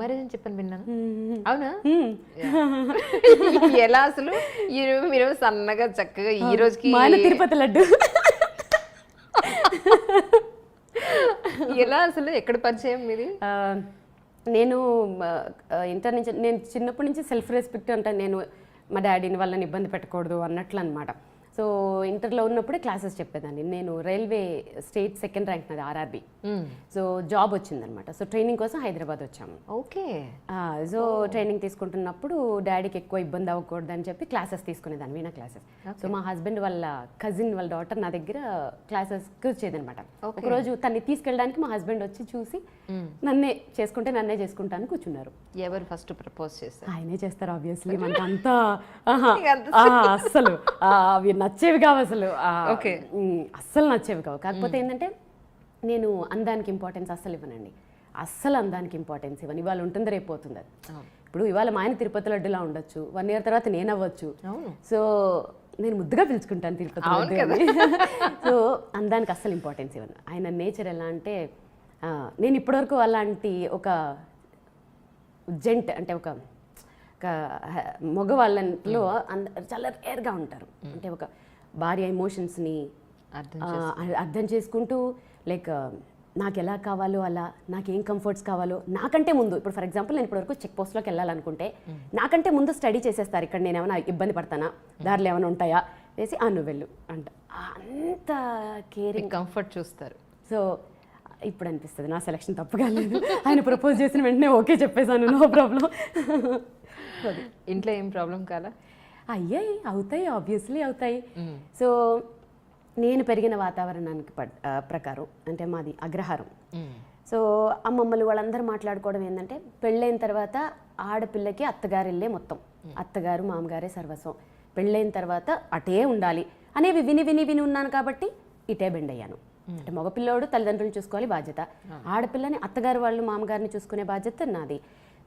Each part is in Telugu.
మ్యారేజ్ అని చెప్పని విన్నాను. అవునా? ఎలా అసలు? మీరు సన్నగా చక్కగా ఈ రోజుకి తిరుపతి లడ్డు. ఎలా అసలు? ఎక్కడ పరిచయం మీది? నేను ఇంటర్ నుంచి నేను చిన్నప్పటి నుంచి సెల్ఫ్ రెస్పెక్ట్ అంటే నేను మా డాడీని వాళ్ళని ఇబ్బంది పెట్టకూడదు అన్నట్లు అనమాట సో ఇంటర్లో ఉన్నప్పుడే క్లాసెస్ చెప్పేదాన్ని. నేను రైల్వే స్టేట్ సెకండ్ ర్యాంక్ నాది ఆర్ఆర్బి. సో జాబ్ వచ్చిందనమాట. సో ట్రైనింగ్ కోసం హైదరాబాద్ వచ్చాము. ఓకే. సో ట్రైనింగ్ తీసుకుంటున్నప్పుడు డాడీకి ఎక్కువ ఇబ్బంది అవ్వకూడదు అని చెప్పి క్లాసెస్ తీసుకునేదాన్ని వీణా క్లాసెస్. సో మా హస్బెండ్ వాళ్ళ కజిన్ వాళ్ళ డాటర్ నా దగ్గర క్లాసెస్కి వచ్చేదనమాట ఒకరోజు తన్ని తీసుకెళ్ళడానికి మా హస్బెండ్ వచ్చి చూసి నన్నే చేసుకుంటే నన్నే చేసుకుంటాను కూర్చున్నారు. ఎవరు ఫస్ట్ ప్రపోజ్ చేశారు? ఆయనే చేస్తారు ఆబ్వియస్లీ మనకి అంతా నచ్చేవి కావు అసలు. ఉమ్, అస్సలు నచ్చేవి కావు. కాకపోతే ఏంటంటే నేను అందానికి ఇంపార్టెన్స్ అస్సలు ఇవ్వనండి. అస్సలు అందానికి ఇంపార్టెన్స్ ఇవ్వను. ఇవాళ ఉంటుంది రేపు పోతుంది అది. ఇప్పుడు ఇవాళ మా ఆయన తిరుపతి లడ్డులా ఉండొచ్చు. వన్ ఇయర్ తర్వాత నేను అవ్వచ్చు. సో నేను ముద్దుగా పిలుచుకుంటాను తిరుపతి లడ్డు. సో అందానికి అస్సలు ఇంపార్టెన్స్ ఇవ్వను. ఆయన నేచర్ ఎలా అంటే నేను ఇప్పటివరకు అలాంటి ఒక జెంట్ అంటే ఒక మగవాళ్ళలో అంద చాలా రేర్గా ఉంటారు. అంటే ఒక భార్య ఎమోషన్స్ని అర్థం అర్థం చేసుకుంటూ లైక్ నాకు ఎలా కావాలో అలా నాకు ఏం కంఫర్ట్స్ కావాలో నాకంటే ముందు ఇప్పుడు ఫర్ ఎగ్జాంపుల్ నేను ఇప్పటివరకు చెక్ పోస్ట్లోకి వెళ్ళాలనుకుంటే నాకంటే ముందు స్టడీ చేసేస్తారు. ఇక్కడ నేను ఏమైనా ఇబ్బంది పడతానా? దారిలో ఏమైనా ఉంటాయా? వేసి ఆ నువ్వు వెళ్ళు. అంట. అంత కేరింగ్. కంఫర్ట్ చూస్తారు. సో ఇప్పుడు అనిపిస్తుంది. నా సెలక్షన్ తప్పు కాలేదు. ఆయన ప్రపోజ్ చేసిన వెంటనే ఓకే చెప్పేశాను. నో ప్రాబ్లం ఇంట్లో ఏం ప్రాబ్లం కాలా? అయ్యాయి అవుతాయి ఆబ్వియస్లీ అవుతాయి. సో నేను పెరిగిన వాతావరణానికి ప్రకారం అంటే మాది అగ్రహారం. సో అమ్మమ్మలు వాళ్ళందరూ మాట్లాడుకోవడం ఏంటంటే పెళ్ళైన తర్వాత ఆడపిల్లకి అత్తగారిల్లే మొత్తం. అత్తగారు మామగారే సర్వస్వం. పెళ్ళైన తర్వాత అటే ఉండాలి అనేవి విని విని విని ఉన్నాను కాబట్టి ఇటే బెండ్ అయ్యాను. అంటే మగపిల్లోడు తల్లిదండ్రులు చూసుకోవాలి బాధ్యత. ఆడపిల్లని అత్తగారు వాళ్ళు మామగారిని చూసుకునే బాధ్యత నాది.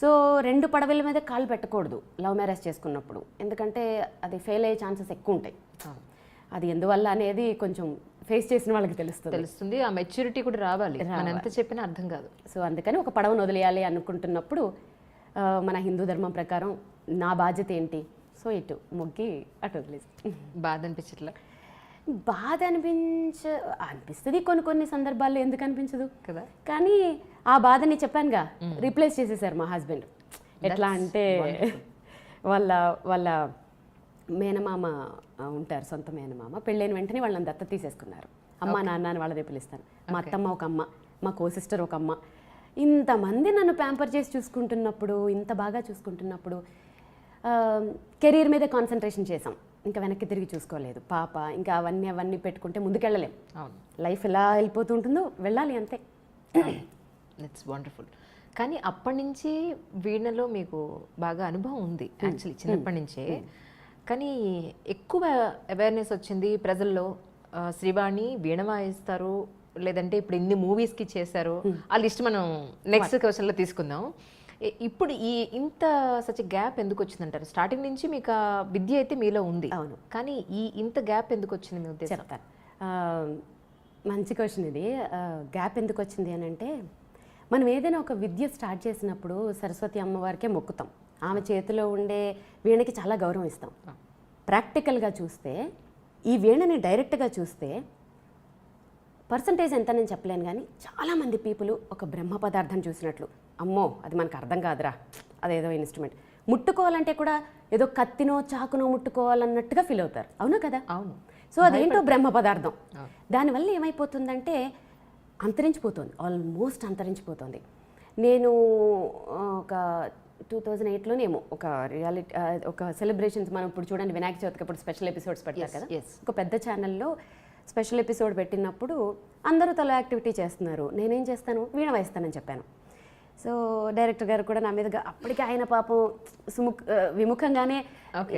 సో రెండు పడవల మీద కాలు పెట్టకూడదు లవ్ మ్యారేజ్ చేసుకున్నప్పుడు. ఎందుకంటే అది ఫెయిల్ అయ్యే ఛాన్సెస్ ఎక్కువ ఉంటాయి. అది ఎందువల్ల అనేది కొంచెం ఫేస్ చేసిన వాళ్ళకి తెలుస్తుంది. తెలుస్తుంది. ఆ మెచ్యూరిటీ కూడా రావాలి. ఎంత చెప్పినా అర్థం కాదు. సో అందుకని ఒక పడవను వదిలేయాలి అనుకుంటున్నప్పుడు మన హిందూ ధర్మం ప్రకారం నా బాధ్యత ఏంటి? సో ఇటు మొగ్గి అటు వదిలేసి. బాధ అనిపించట్లా? బాధ అనిపించ అనిపిస్తుంది కొన్ని కొన్ని సందర్భాల్లో ఎందుకు అనిపించదు. కదా. కానీ ఆ బాధని చెప్పానుగా రీప్లేస్ చేసేసారు మా హస్బెండ్. ఎట్లా అంటే వాళ్ళ వాళ్ళ మేనమామ ఉంటారు సొంత మేనమామ. పెళ్ళైన వెంటనే వాళ్ళని దత్త తీసేసుకున్నారు. అమ్మ నాన్న అని వాళ్ళదే పిలుస్తాను మా అత్తమ్మ ఒక అమ్మ మా కో సిస్టర్ ఒక అమ్మ. ఇంతమంది నన్ను ప్యాంపర్ చేసి చూసుకుంటున్నప్పుడు ఇంత బాగా చూసుకుంటున్నప్పుడు కెరీర్ మీద కాన్సన్ట్రేషన్ చేసాం ఇంకా వెనక్కి తిరిగి చూసుకోలేదు. పాప ఇంకా అవన్నీ అవన్నీ పెట్టుకుంటే ముందుకెళ్ళలేం. అవును. లైఫ్ ఎలా వెళ్ళిపోతుంటుందో వెళ్ళాలి అంతే. ఇట్స్ వండర్ఫుల్ కానీ అప్పటి నుంచి వీణలో మీకు బాగా అనుభవం ఉంది యాక్చువల్లీ చిన్నప్పటి నుంచే. కానీ ఎక్కువ అవేర్నెస్ వచ్చింది ప్రజల్లో శ్రీవాణి వీణ వాయిస్తారు లేదంటే ఇప్పుడు ఇన్ని మూవీస్కి చేశారు. ఆ లిస్ట్ మనం నెక్స్ట్ క్వశ్చన్లో తీసుకుందాం. ఇప్పుడు ఈ ఇంత సచ్ గ్యాప్ ఎందుకు వచ్చిందంటారు స్టార్టింగ్ నుంచి మీకు విద్య అయితే మీలో ఉంది. అవును. కానీ ఈ ఇంత గ్యాప్ ఎందుకు వచ్చింది మీ ఉద్దేశం? చెప్తాను మంచి క్వశ్చన్ ఇది. గ్యాప్ ఎందుకు వచ్చింది అని అంటే మనం ఏదైనా ఒక విద్య స్టార్ట్ చేసినప్పుడు సరస్వతి అమ్మవారికే మొక్కుతాం. ఆమె చేతిలో ఉండే వీణకి చాలా గౌరవం ఇస్తాం. ప్రాక్టికల్గా చూస్తే ఈ వీణని డైరెక్ట్గా చూస్తే పర్సంటేజ్ ఎంత నేను చెప్పలేను కానీ చాలామంది పీపుల్ ఒక బ్రహ్మ పదార్థం చూసినట్లు. అమ్మో అది మనకు అర్థం కాదురా. అదేదో ఇన్స్ట్రుమెంట్ ముట్టుకోవాలంటే కూడా ఏదో కత్తినో చాకునో ముట్టుకోవాలన్నట్టుగా ఫీల్ అవుతారు. అవునా కదా? అవును. సో అదేంటో బ్రహ్మ పదార్థం. దానివల్ల ఏమైపోతుందంటే అంతరించిపోతుంది. ఆల్మోస్ట్ అంతరించిపోతుంది. నేను ఒక టూ థౌజండ్ ఎయిట్లోనేమో ఒక రియాలిటీ ఒక సెలబ్రేషన్స్ మనం ఇప్పుడు చూడండి వినాయక చవితికి అప్పుడు స్పెషల్ ఎపిసోడ్స్ పెడతారు కదా. ఒక పెద్ద ఛానల్లో స్పెషల్ ఎపిసోడ్ పెట్టినప్పుడు అందరూ తల యాక్టివిటీ చేస్తున్నారు. నేనేం చేస్తాను? వీణ వాయిస్తానని చెప్పాను. సో డైరెక్టర్ గారు కూడా నా మీదగా అప్పటికి ఆయన పాపం సుముఖ విముఖంగానే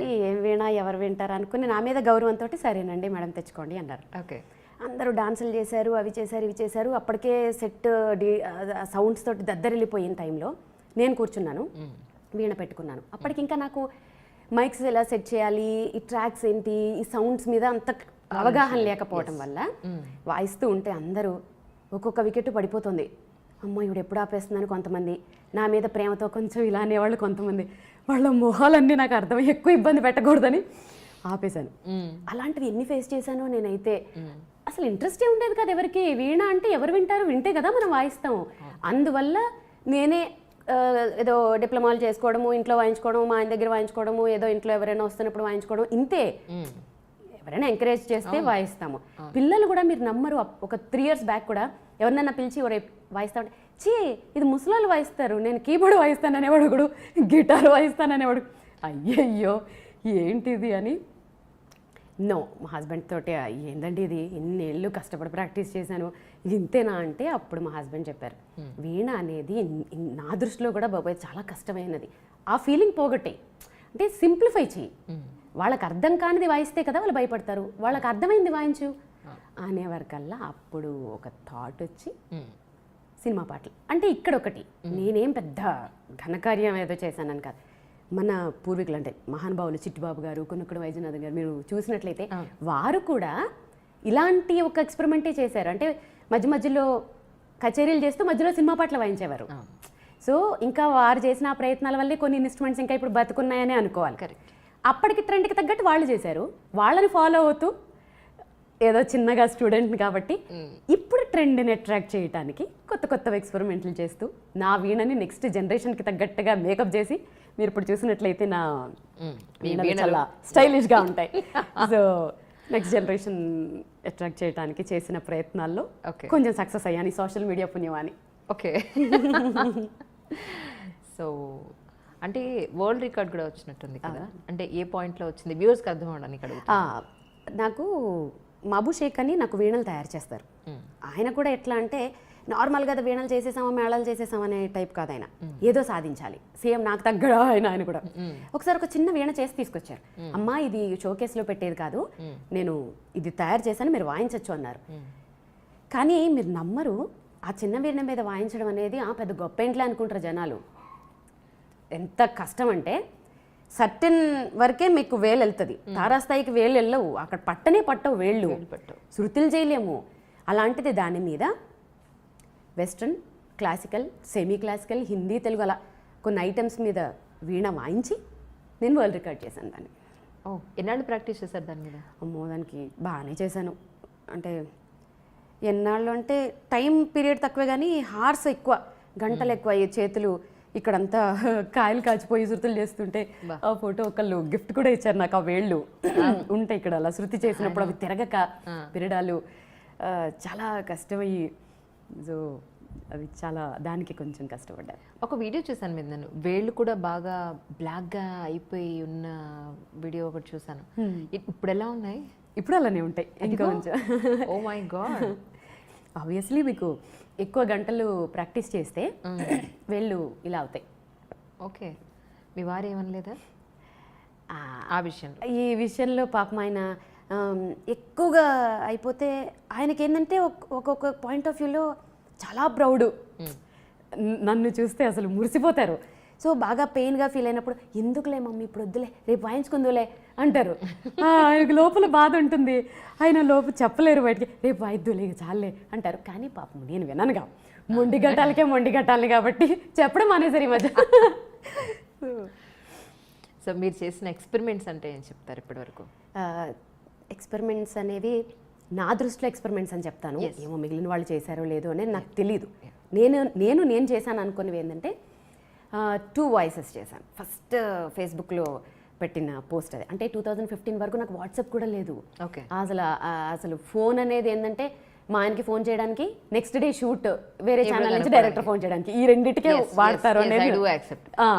"ఈ ఏం వీణ ఎవరు వింటారు? అనుకుని నా మీద గౌరవంతో సరేనండి మేడం తెచ్చుకోండి అన్నారు. ఓకే. అందరూ డాన్సులు చేశారు అవి చేశారు ఇవి చేశారు. అప్పటికే సెట్ డి సౌండ్స్ తోటి దద్దరిల్లిపోయిన టైంలో నేను కూర్చున్నాను. వీణ పెట్టుకున్నాను. అప్పటికి ఇంకా నాకు మైక్స్ ఎలా సెట్ చేయాలి ఈ ట్రాక్స్ ఏంటి ఈ సౌండ్స్ మీద అంత అవగాహన లేకపోవటం వల్ల వాయిస్తూ ఉంటే అందరూ ఒక్కొక్క వికెట్ పడిపోతుంది. అమ్మ ఇవిడు ఎప్పుడు ఆపేస్తుందని కొంతమంది. నా మీద ప్రేమతో కొంచెం ఇలా అనేవాళ్ళు కొంతమంది. వాళ్ళ మొహాలన్నీ నాకు అర్థమై ఎక్కువ ఇబ్బంది పెట్టకూడదని ఆపేశాను. అలాంటివి ఎన్ని ఫేస్ చేశానో నేనైతే అసలు ఇంట్రెస్టే ఉండేది కదా ఎవరికి. వీణ అంటే ఎవరు వింటారు? వింటే కదా మనం వాయిస్తాము అందువల్ల నేనే ఏదో డిప్లొమాలు చేసుకోవడము ఇంట్లో వాయించుకోవడము మా ఆయన దగ్గర వాయించుకోవడము ఏదో ఇంట్లో ఎవరైనా వస్తున్నప్పుడు వాయించుకోవడం ఇంతే. ఎవరైనా ఎంకరేజ్ చేస్తే వాయిస్తాము. పిల్లలు కూడా మీరు నమ్మరు. ఒక త్రీ ఇయర్స్ బ్యాక్ కూడా ఎవరినైనా పిలిచి వాయిస్తా ఉంటే చీ ఇది ముసలాళ్ళు వాయిస్తారు నేను కీబోర్డ్ వాయిస్తాను అనేవాడు ఒకడు గిటార్ వాయిస్తాను అనేవాడు అయ్యయ్యో ఏంటిది అని. నో మా హస్బెండ్ తోటి ఏందండి ఇది? ఇన్నేళ్ళు కష్టపడి ప్రాక్టీస్ చేశాను. ఇది ఇంతేనా? అంటే అప్పుడు మా హస్బెండ్ చెప్పారు. వీణ అనేది నా దృష్టిలో కూడా బాబాయ్ చాలా కష్టమైనది. ఆ ఫీలింగ్ పోగొట్టే. అంటే సింప్లిఫై చెయ్యి. వాళ్ళకి అర్థం కానిది వాయిస్తే కదా వాళ్ళు భయపడతారు. వాళ్ళకి అర్థమైంది వాయించు. అనేవరకల్లా అప్పుడు ఒక థాట్ వచ్చి సినిమా పాటలు. అంటే ఇక్కడ ఒకటి నేనేం పెద్ద ఘనకార్యం ఏదో చేశానని కాదు. మన పూర్వీకులు అంటే మహానుభావులు చిట్టిబాబు గారు కొనుక్కుడు వైద్యనాథ్ గారు మీరు చూసినట్లయితే వారు కూడా ఇలాంటి ఒక ఎక్స్పెరిమెంటే చేశారు. అంటే మధ్య మధ్యలో కచేరీలు చేస్తూ మధ్యలో సినిమా పాటలు వాయించేవారు. సో ఇంకా వారు చేసిన ఆ ప్రయత్నాల వల్లే కొన్ని ఇన్స్ట్రుమెంట్స్ ఇంకా ఇప్పుడు బతుకున్నాయని అనుకోవాలి. అప్పటికి ట్రెండ్కి తగ్గట్టు వాళ్ళు చేశారు. వాళ్ళని ఫాలో అవుతూ ఏదో చిన్నగా స్టూడెంట్ కాబట్టి ఇప్పుడు ట్రెండ్ని అట్రాక్ట్ చేయడానికి కొత్త కొత్త ఎక్స్పెరిమెంట్లు చేస్తూ నా వీణని నెక్స్ట్ జనరేషన్కి తగ్గట్టుగా మేకప్ చేసి మీరు ఇప్పుడు చూసినట్లయితే నా వీణలు చాలా స్టైలిష్గా ఉంటాయి. సో నెక్స్ట్ జనరేషన్ అట్రాక్ట్ చేయడానికి చేసిన ప్రయత్నాల్లో. కొంచెం సక్సెస్ అయ్యాను సోషల్ మీడియా పుణ్యమాని ఓకే సో అంటే వరల్డ్ రికార్డ్ కూడా వచ్చినట్టుంది కదా? అంటే ఏ పాయింట్లో వచ్చింది? వ్యూవర్స్కి అర్థం అవడానికి నాకు మబు షేక్ అని నాకు వీణలు తయారు చేస్తారు. ఆయన కూడా ఎట్లా అంటే నార్మల్గా అది వీణలు చేసేసామా మేళాలు చేసేసామా అనే టైప్ కాదు ఆయన. ఏదో సాధించాలి. సేమ్ నాకు తగ్గడా ఆయన ఆయన కూడా. ఒకసారి ఒక చిన్న వీణ చేసి తీసుకొచ్చారు. అమ్మా ఇది షోకేస్లో పెట్టేది కాదు. నేను ఇది తయారు చేశాను మీరు వాయించవచ్చు అన్నారు. కానీ మీరు నమ్మరు ఆ చిన్న వీణ మీద వాయించడం అనేది ఆ పెద్ద గొప్ప ఇంట్లో అనుకుంటారు జనాలు. ఎంత కష్టం అంటే సర్టెన్ వరకే మీకు వేలు వెళ్తుంది తారాస్థాయికి వేలు వెళ్ళవు అక్కడ పట్టనే పట్టవు వేళ్ళు. శృతులు చేయలేము. అలాంటిది దాని మీద western classical semi classical Hindi Telugu అలా కొన్ని ఐటమ్స్ మీద వీణ వాయించి నేను వరల్డ్ రికార్డ్ చేశాను దాన్ని. ఓ ఎన్నాళ్ళు ప్రాక్టీస్ చేశారు దాని మీద? అమ్మో దానికి బాగానే చేశాను. అంటే ఎన్నాళ్ళు అంటే టైం పీరియడ్ తక్కువే కానీ హార్స్ ఎక్కువ గంటలు ఎక్కువ చేతులు ఇక్కడంతా కాయలు కాచిపోయి శృతులు చేస్తుంటే ఆ ఫోటో ఒకళ్ళు గిఫ్ట్ కూడా ఇచ్చారు నాకు ఆ వేళ్ళు. ఉంటాయి ఇక్కడ. అలా శృతి చేసినప్పుడు అవి తిరగక పిరడాలు చాలా కష్టమయ్యి. సో అవి చాలా దానికి కొంచెం కష్టపడ్డాను. ఒక వీడియో చూసాను మీద నేను. వేళ్ళు కూడా బాగా బ్లాక్గా అయిపోయి ఉన్న వీడియో ఒకటి చూసాను ఇప్పుడు ఎలా ఉన్నాయి? ఇప్పుడు అలానే ఉంటాయి. ఇంకా కొంచెం. ఓ మై గాడ్ ఆబ్వియస్లీ మీకు ఎక్కువ గంటలు ప్రాక్టీస్ చేస్తే వేళ్ళు ఇలా అవుతాయి. ఓకే. మీ వారు ఏమనలేదా? ఆ, ఆ విషయంలో. ఈ విషయంలో పాపం ఆయన ఎక్కువగా అయిపోతే ఆయనకి ఏంటంటే ఒక్- ఒక్కొక్క పాయింట్ ఆఫ్ వ్యూలో చాలా ప్రౌడ్. నన్ను చూస్తే అసలు మురిసిపోతారు. సో బాగా పెయిన్గా ఫీల్ అయినప్పుడు ఎందుకులే మమ్మీ ఇప్పుడు వద్దులే రేపు వాయించుకుందులే అంటారు. ఆయనకు లోపల బాధ ఉంటుంది. ఆయన లోపల చెప్పలేరు బయటికి రేపు వాయిద్దులే చాలే అంటారు. కానీ పాపం నేను విననుగా. మొండి గట్టాలకే మొండి గట్టాలి కాబట్టి చెప్పడం మానేసారు ఈ మధ్య. సో మీరు చేసిన ఎక్స్పెరిమెంట్స్ అంటే ఏం చెప్తారు ఇప్పటి వరకు ఎక్స్పెరిమెంట్స్ అనేవి నా దృష్టిలో ఎక్స్పెరిమెంట్స్ అని చెప్తాను. ఏమో మిగిలిన వాళ్ళు చేశారో లేదో అనేది నాకు తెలియదు నేను నేను నేను చేశాను అనుకున్నవి ఏంటంటే టూ వాయిసెస్ చేశాను. ఫస్ట్ ఫేస్బుక్లో పెట్టిన పోస్ట్ అది. అంటే టూ థౌజండ్ ఫిఫ్టీన్ వరకు నాకు వాట్సాప్ కూడా లేదు. ఓకే. అసలు అసలు ఫోన్ అనేది ఏంటంటే మా ఆయనకి ఫోన్ చేయడానికి నెక్స్ట్ డే షూట్ వేరే ఛానల్ నుంచి డైరెక్టర్ ఫోన్ చేయడానికి. ఈ రెండింటికే వాడతారు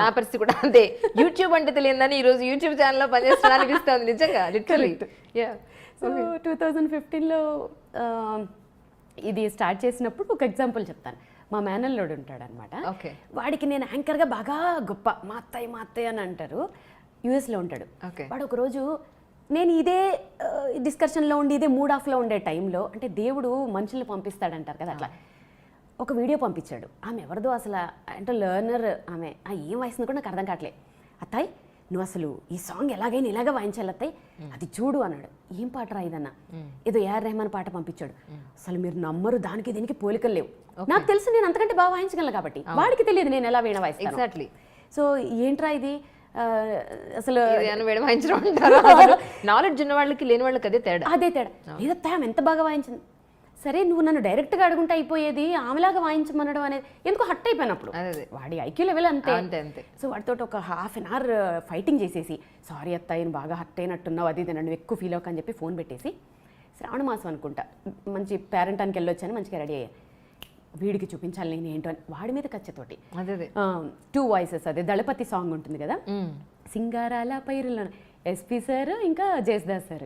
నా పరిస్థితి కూడా అంతే. యూట్యూబ్ అంటే తెలియదని ఈ రోజు యూట్యూబ్ ఛానల్లో పనిచేస్తున్నా అనిపిస్తుంది నిజంగా లిటరలీ సో టూ థౌజండ్ ఫిఫ్టీన్లో ఇది స్టార్ట్ చేసినప్పుడు ఒక ఎగ్జాంపుల్ చెప్తాను. మా మేనల్లోడు ఉంటాడు అనమాట Okay. వాడికి నేను యాంకర్గా బాగా గొప్ప. మా అత్తయ్య మా అత్తయ్య అని అంటారు. యూఎస్లో ఉంటాడు. వాడు ఒకరోజు నేను ఇదే డిస్కషన్లో ఉండి ఇదే మూడ్ ఆఫ్లో ఉండే టైంలో అంటే దేవుడు మనుషుల్ని పంపిస్తాడంటారు కదా అట్లా. ఒక వీడియో పంపించాడు. ఆమె ఎవరిదో అసలు అంటే లెర్నర్ ఆమె. ఆ ఏం వయసు కూడా నాకు అర్థం కావట్లే. అత్తాయ్ నువ్వు అసలు ఈ సాంగ్ ఎలాగైనా ఇలాగ వాయించాలత్తాయి అది చూడు అన్నాడు. ఏం పాట రాయిదన్న ఏదో ఏఆర్ రెహమాన్ పాట పంపించాడు. అసలు మీరు నమ్మరు దానికి దీనికి పోలికలు లేవు. నాకు తెలుసు నేను అంతకంటే బాగా వాయించగలను కాబట్టి. వాడికి తెలియదు నేను ఎలా వీణ వాయిస్తాను. ఎగ్జాక్ట్లీ సో ఏంట్రా ఇది? అసలు అంటారు నాలెడ్జ్ ఉన్న వాళ్ళకి లేని వాళ్ళకి అదే తేడా. అదే తేడా. ఆమె ఎంత బాగా వాయించింది? సరే నువ్వు నన్ను డైరెక్ట్గా అడుగుంటే అయిపోయేది? ఆమెలాగా వాయించమనడం అనేది ఎందుకు హట్ అయిపోయినప్పుడు. వాడి ఐక్యూ లెవెల్ అంతే. అంతే అంతే. సో వాడితో ఒక హాఫ్ అన్ అవర్ ఫైటింగ్ చేసేసి సారీ అత్త ఆయన బాగా హట్ అయినట్టున్నావు అది నన్ను ఎక్కువ ఫీల్ అవ్వకని చెప్పి ఫోన్ పెట్టేసి శ్రావణ మాసం అనుకుంటా మంచి పేరెంటానికి వెళ్ళొచ్చాను మంచిగా రెడీ అయ్యా. వీడికి చూపించాలి నేను ఏంటో అని వాడి మీద కచ్చతోటి అదే అదే. టూ వాయిసెస్ అదే దళపతి సాంగ్ ఉంటుంది కదా. సింగారాల పైరుల ఎస్పీ సార్ ఇంకా జయస్దాస్ సార్.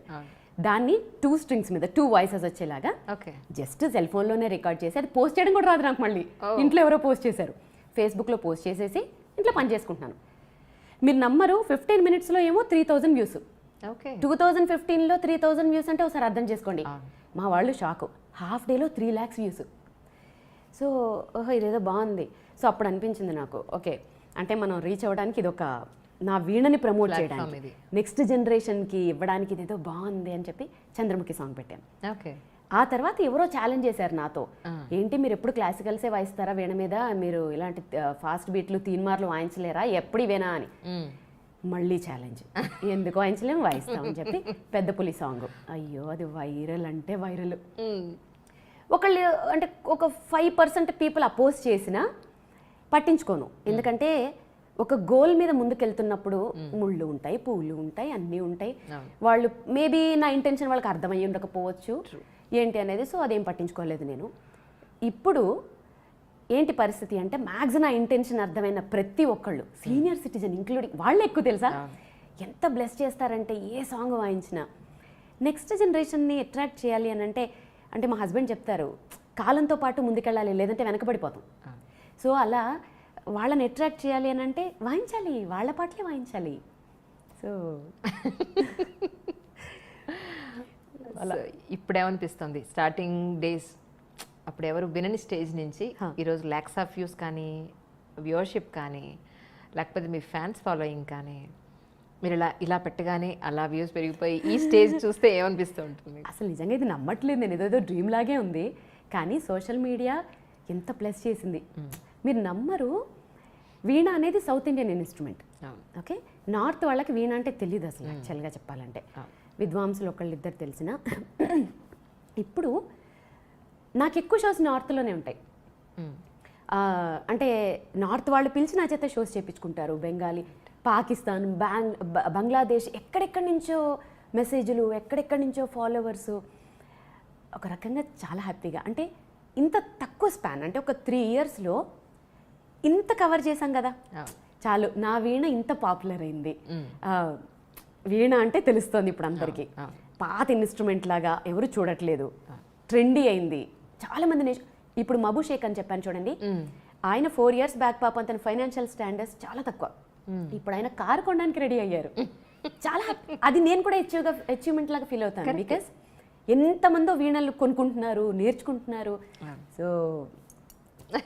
దాన్ని టూ స్ట్రింగ్స్ మీద టూ వాయిసెస్ వచ్చేలాగా ఓకే. జస్ట్ సెల్ ఫోన్లోనే రికార్డ్ చేసి అది పోస్ట్ చేయడం కూడా రాదు నాకు మళ్ళీ. ఇంట్లో ఎవరో పోస్ట్ చేశారు. ఫేస్బుక్లో పోస్ట్ చేసేసి ఇంట్లో పని చేసుకుంటున్నాను. మీరు నమ్మరు ఫిఫ్టీన్ మినిట్స్లో ఏమో three thousand views okay. Two thousand ఫిఫ్టీన్లో త్రీ థౌజండ్ వ్యూస్ అంటే ఒకసారి అర్థం చేసుకోండి. మా వాళ్ళు షాకు హాఫ్ డేలో త్రీ ల్యాక్స్ వ్యూస్ సో ఓహో ఇదేదో బాగుంది. సో అప్పుడు అనిపించింది నాకు. ఓకే. అంటే మనం రీచ్ అవ్వడానికి ఇది ఒక నా వీణని ప్రమోట్ చేయడానికి. నెక్స్ట్ జనరేషన్కి ఇవ్వడానికి ఇదేదో బాగుంది అని చెప్పి చంద్రముఖి సాంగ్ పెట్టాను. ఓకే. ఆ తర్వాత ఎవరో ఛాలెంజ్ చేశారు నాతో. ఏంటి మీరు ఎప్పుడు క్లాసికల్సే వాయిస్తారా? వీణ మీద మీరు ఇలాంటి ఫాస్ట్ బీట్లు తీన్మార్లు వాయించలేరా? ఎప్పుడు ఇవేనా అని. మళ్ళీ ఛాలెంజ్ ఎందుకు వాయించలేము? వాయిస్తాం అని చెప్పి పెద్ద పులి సాంగ్ అయ్యో అది వైరల్ అంటే వైరల్. ఒకళ్ళు అంటే ఒక ఫైవ్ పర్సెంట్ పీపుల్ అపోజ్ చేసినా పట్టించుకోను. ఎందుకంటే ఒక గోల్ మీద ముందుకెళ్తున్నప్పుడు ముళ్ళు ఉంటాయి పువ్వులు ఉంటాయి అన్నీ ఉంటాయి. వాళ్ళు మేబీ నా ఇంటెన్షన్ వాళ్ళకి అర్థమయ్యి ఉండకపోవచ్చు. ఏంటి అనేది సో అదేం పట్టించుకోలేదు నేను. ఇప్పుడు ఏంటి పరిస్థితి అంటే మ్యాక్స్ నా ఇంటెన్షన్ అర్థమైన ప్రతి ఒక్కళ్ళు సీనియర్ సిటిజన్ ఇంక్లూడింగ్ వాళ్ళు ఎక్కువ తెలుసా? ఎంత బ్లెస్ చేస్తారంటే ఏ సాంగ్ వాయించినా. నెక్స్ట్ జనరేషన్ని అట్రాక్ట్ చేయాలి అని అంటే అంటే మా హస్బెండ్ చెప్తారు కాలంతో పాటు ముందుకెళ్ళాలి లేదంటే వెనకబడిపోతాం. సో అలా వాళ్ళని అట్రాక్ట్ చేయాలి అని అంటే వాయించాలి వాళ్ళ పాటలే వాయించాలి. సో సో ఇప్పుడేమనిపిస్తుంది? స్టార్టింగ్ డేస్ అప్పుడు ఎవరు వినని స్టేజ్ నుంచి ఈరోజు ల్యాక్స్ ఆఫ్ వ్యూస్ కానీ వ్యూవర్షిప్ కానీ లేకపోతే మీ ఫ్యాన్స్ ఫాలోయింగ్ కానీ మీరు ఇలా ఇలా పెట్టగానే అలా వ్యూస్ పెరిగిపోయి ఈ స్టేజ్ చూస్తే ఏమనిపిస్తూ ఉంటుంది? అసలు నిజంగా ఇది నమ్మట్లేదు. నేను ఏదేదో డ్రీమ్ లాగే ఉంది. కానీ సోషల్ మీడియా ఎంత ప్లస్ చేసింది. మీరు నమ్మరు. వీణ అనేది South Indian instrument okay north వాళ్ళకి వీణ అంటే తెలియదు అసలు యాక్చువల్గా చెప్పాలంటే. విద్వాంసులు ఒకళ్ళిద్దరు తెలిసిన. ఇప్పుడు నాకు ఎక్కువ షోస్ నార్త్లోనే ఉంటాయి. ఆ, అంటే నార్త్ వాళ్ళు పిలిచి నా చేత షోస్ చేయించుకుంటారు బెంగాలీ పాకిస్తాన్ బ్యాంగ్ బంగ్లాదేశ్ ఎక్కడెక్కడి నుంచో మెసేజ్లు ఎక్కడెక్కడి నుంచో ఫాలోవర్స్ ఒక రకంగా చాలా హ్యాపీగా అంటే ఇంత తక్కువ స్పాన్ అంటే ఒక త్రీ ఇయర్స్లో ఇంత కవర్ చేశాం కదా. చాలు నా వీణ ఇంత పాపులర్ అయింది. వీణ అంటే తెలుస్తోంది ఇప్పుడు అందరికీ. పాత ఇన్స్ట్రుమెంట్ లాగా ఎవరు చూడట్లేదు. ట్రెండీ అయింది. చాలా మంది నేర్చు ఇప్పుడు మబు షేక్ అని చెప్పాను చూడండి. ఆయన ఫోర్ ఇయర్స్ బ్యాక్ పాపం తన ఫైనాన్షియల్ స్టాండర్డ్స్ చాలా తక్కువ. ఇప్పుడు ఆయన కారు కొనడానికి రెడీ అయ్యారు. చాలా. అది నేను కూడా అచీవ్గా అచీవ్మెంట్ లాగా ఫీల్ అవుతాను. బికాస్ ఎంతమందో వీణలు కొనుక్కుంటున్నారు నేర్చుకుంటున్నారు. సో